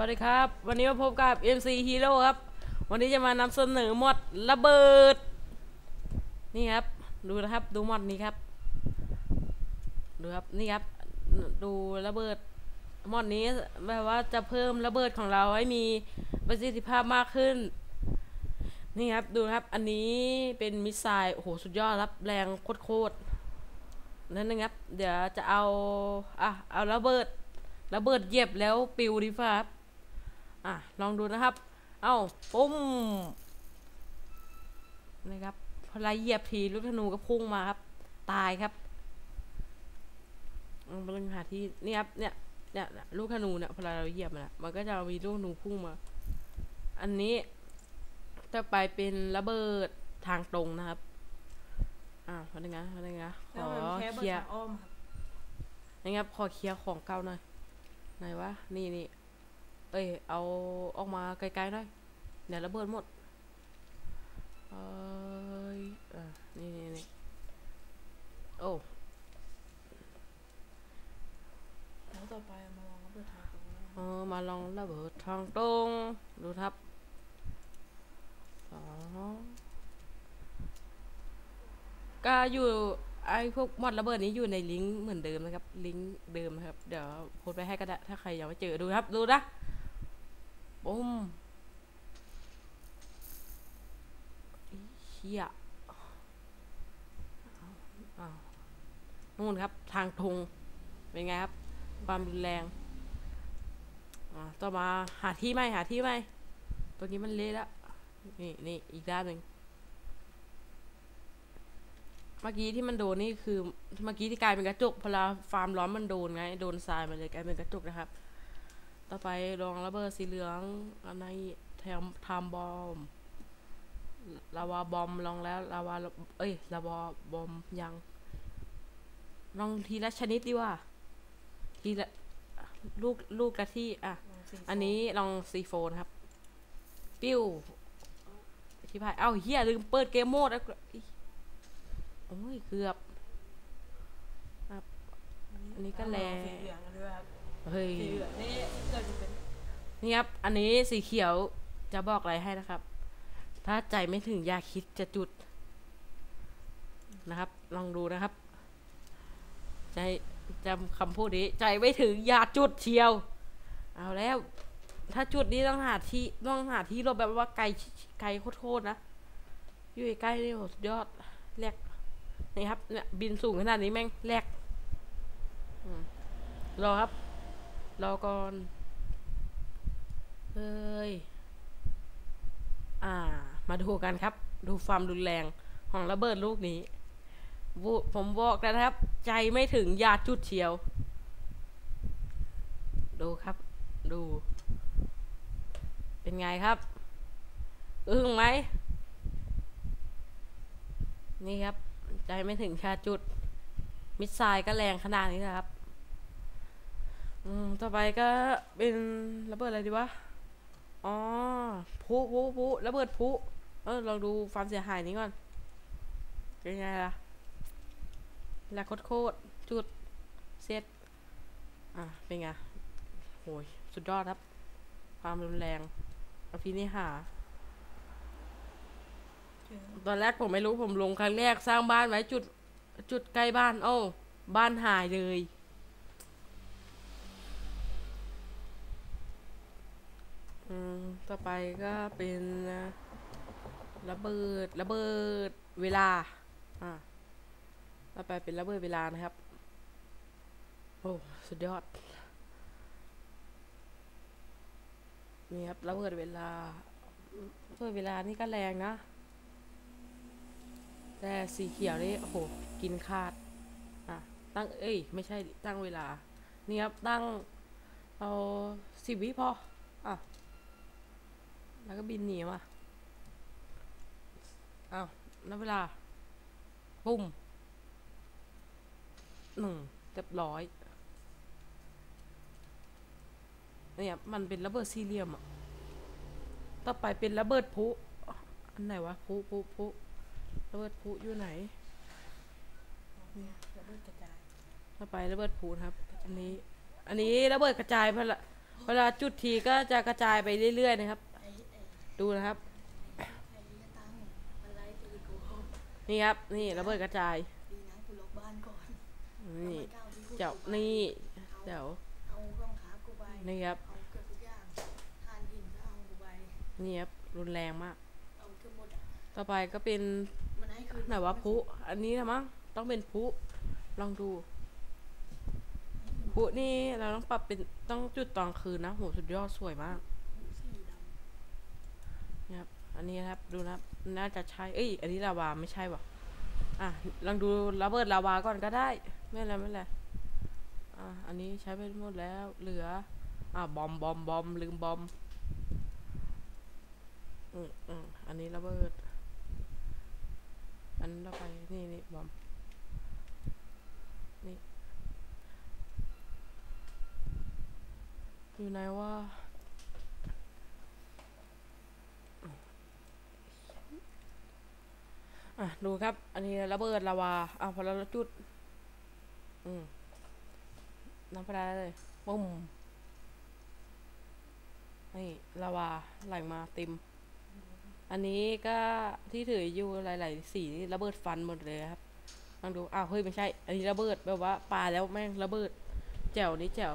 วัสดีครับ วันนี้มาพบกับ MC Hero ครับ วันนี้จะมานำเสนอมอดระเบิด นี่ครับ ดูนะครับ ดูมอดนี้ครับ ดูครับ นี่ครับ ดูระเบิด มอดนี้แบบว่าจะเพิ่มระเบิดของเราให้มีประสิทธิภาพมากขึ้น นี่ครับ ดูครับ อันนี้เป็นมิสไซล์ โอ้โห สุดยอดครับ แรงโคตรๆ นั่นนะครับ เดี๋ยวจะเอา อะ เอาระเบิด ระเบิดเยียบแล้วปิวดีฟ้าครับ อะลองดูนะครับ เอาปุ้มนะครับพอไล่เหยียบทีลูกธนูก็พุ่งมาครับ ตายครับลองไปลองหาที่นี่ครับเนี่ยเนี่ยเนี่ยลูกธนูเนี่ยพอเราเหยียบมันอะมันก็จะมีลูกธนูพุ่งมา อันนี้จะไปเป็นระเบิดทางตรงนะครับ อ่าพอได้ไงพอได้ไงขแล้วอมันแค่เคเบิลีดยร์ทางอ้อมครับนะครับขอเคลียร์ของเก่าหน่อยไหนวะนี่นี่เอ้ย เอาออกมาไกลๆหน่อยเดี๋ยวระเบิดหมดเอ้ยเออนี่นี่นี่โอ้แล้วต่อไปมาลองระเบิดทางตรงนี้เออมาลองระเบิดทางตรงดูครับสองก็อยู่ไอ้พวกมอดระเบิดนี้อยู่ในลิงก์เหมือนเดิมนะครับ ลิงก์เดิมนะครับ เดี๋ยวโพสต์ไปให้ก็ได้ถ้าใครยังไม่เจอดูครับ ดูนะ ปุ้มอีเฮียอานู่นครับ ทางธงเป็นไงครับ ความรุนแรงต่อมาหาที่ไหมหาที่ไหมตรงนี้มันเละแล้วนี่นี่อีกด้านหนึ่งเมื่อกี้ที่มันโดนนี่คือ เมื่อกี้ที่กลายเป็นกระจกพอเราฟาร์มล้อมมันโดนไง โดนทรายมันเลยกลายเป็นกระจกนะครับ ต่อไปลองระเบิดสีเหลืองอันในแทมทามบอมลาวาบอมลองแล้วลาวาเอ้ยลาวาบอมยัง ลองทีละชนิดดีว่า ทีละลูกลูกละที่อะลองสีอันนี้ลองซีโฟนครับ ปิ้วชิพายเอ้าเฮียลืมเปิดเกมโหมดแล้วอิโอ้ยเกือบครับ อันนี้ก็แลลองสีเหลืองกันด้วยครับเฮ้ยสีเหลืองนี่เกิดจะเป็ นี่ครับ อันนี้สีเขียวจะบอกอะไรให้นะครับ ถ้าใจไม่ถึงอย่าคิดจะจุด นะครับ ลองดูนะครับ ใจจำคำพูดนี้ ใจไม่ถึงอย่าจุดเชียว เอาแล้ว ถ้าจุดนี้ต้องหาที่ต้องหาที่หลบแบบว่าไกลไกลโคตรนะ อยู่ใกล้นี่โหสุดยอดแลกนี่ครับเนี่ยบินสูงขนาดนี้แม่งแลกรอครับ รอก่อน เฮ้ย อ่า มาดูกันครับ ดูความรุนแรงของระเบิดลูกนี้ ผมบอกแล้วนะครับ ใจไม่ถึงยาจุดเชียว ดูครับ ดู เป็นไงครับ อึ้งไหม นี่ครับ ใจไม่ถึงชาจุด มิสไซล์ก็แรงขนาดนี้นะครับ อืม ต่อไปก็เป็นระเบิดอะไรดีวะ อ๋อพุพุพุระเบิดพุเออเราดูความเสียหายนี้ก่อนเป็นไงล่ะแหลกโคตรจุดเซตอะเป็นไงโหยสุดยอดครับ ความรุนแรงอภินิหารตอนแรกผมไม่รู้ผมลงครั้งแรกสร้างบ้านไว้จุดจุดใกล้บ้าน โอ้ บ้านหายเลย อืม ต่อไปก็เป็นระเบิดระเบิดเวลา อ่าต่อไปเป็นระเบิดเวลานะครับ โอ้สุดยอด นี่ครับระเบิดเวลาระเบิดเวลานี่ก็แรงนะ แต่สีเขียวนี่โอ้โหกินขาด อะตั้งเอ้ยไม่ใช่ตั้งเวลา นี่ครับตั้งเอาสิบวิพอ อะ แล้วก็บินหนีมาอ้าวนับเวลา ปุ้มหนึ่งเรียบร้อย เนี่ย มันเป็นระเบิดสี่เหลี่ยมอะ ต่อไปเป็นระเบิดพลุอันไหนวะพลุพลุพลุระเบิดพลุอยู่ไหนเนี่ยระเบิดกระจายต่อไประเบิดพลุนะครับ อันนี้ อันนี้ระเบิดกระจายพละเวลาจุดทีก็จะกระจายไปเรื่อยๆนะครับไอ้ไอ้ ดูนะครับ นี่ครับ นี่ระเบิดกระจายนี่เจ้านี่เอาเดี๋ยวเอารองเท้านี่ครับเอาเกือบทุกอย่างทานหินก็เอากูไปนี่ครับรุนแรงมาก ต่อไปก็เป็นหนไหนวะพุอันนี้นะมั้งต้องเป็นพุลองดูพุนี่เราต้องปรับเป็นต้องจุดตอนคืนนะโหสุดยอดสวยมาก ครับ อันนี้นะครับ ดูนะครับ น่าจะใช่ เอ้ย อันนี้ลาวาไม่ใช่ว่ะ อะ ลองดูระเบิดลาวาก่อนก็ได้ ไม่เป็นไรไม่เป็นไร อะ อันนี้ใช้ไปหมดแล้ว เหลือ อะ บอมบอมบอมลืมบอม อืมอืมอันนี้ระเบิด อันนั้นต่อไป นี่นี่บอม นี่ อยู่ไหนว่า อะดูครับ อันนี้ระเบิดลาวาอะพอเราจุด อืมน้ำปลาได้เลยปุ้มนี่ลาวาไหลมาเต็ม อันนี้ก็ที่ถืออยู่หลาย ๆ สีนี่ระเบิดฟันหมดเลยครับลองดูอ้าวเฮ้ยไม่ใช่ อันนี้ระเบิดแบบว่าปลาแล้วแม่งระเบิดแจ๋วนี่แจ๋ว